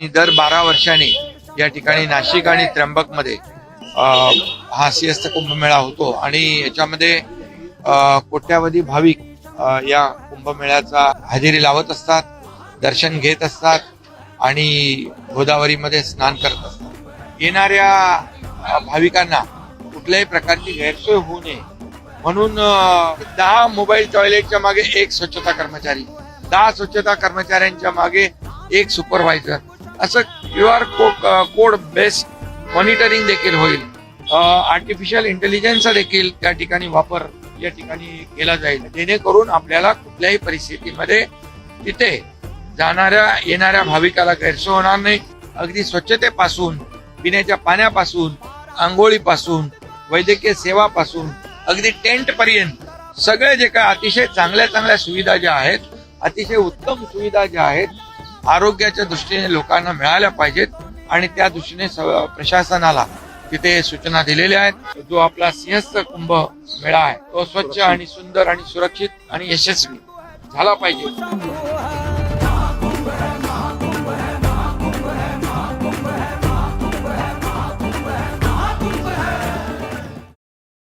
दर बारा वर्षांनी या ठिकाणी नाशिक आणि त्र्यंबकमध्ये हा सिंहस्थ कुंभमेळा होतो. आणि याच्यामध्ये कोट्यावधी भाविक या कुंभमेळ्याचा हजेरी लावत असतात दर्शन घेत असतात आणि गोदावरीमध्ये स्नान करत असतात. येणाऱ्या भाविकांना कुठल्याही प्रकारची गैरसोय होऊ नये. म्हणून दहा मोबाईल टॉयलेटच्या मागे एक स्वच्छता कर्मचारी दहा स्वच्छता कर्मचाऱ्यांच्या मागे एक सुपरवायझर असं Q R code based monitoring देखील होईल. आर्टिफिशियल इंटेलिजन्सचा देखील त्या ठिकाणी वापर या ठिकाणी केला जाईल. जेणेकरून आपल्याला कुठल्याही परिस्थितीमध्ये तिथे जाणाऱ्या येणाऱ्या भाविकाला गैरसोय होणार नाही. अगदी स्वच्छतेपासून पिण्याच्या पाण्यापासून आंघोळीपासून वैद्यकीय सेवापासून अगदी टेंट पर्यंत सगळे जे काय अतिशय चांगल्या चांगल्या सुविधा ज्या आहेत अतिशय उत्तम सुविधा ज्या आहेत आरोग्याच्या दृष्टीने लोकांना मिळाल्या पाहिजेत आणि त्या दृष्टीने स- प्रशासनाला तिथे सूचना दिलेल्या आहेत. जो आपला सिंहस्थ कुंभ मेळा आहे तो स्वच्छ आणि सुंदर आणि सुरक्षित आणि यशस्वी झाला पाहिजे.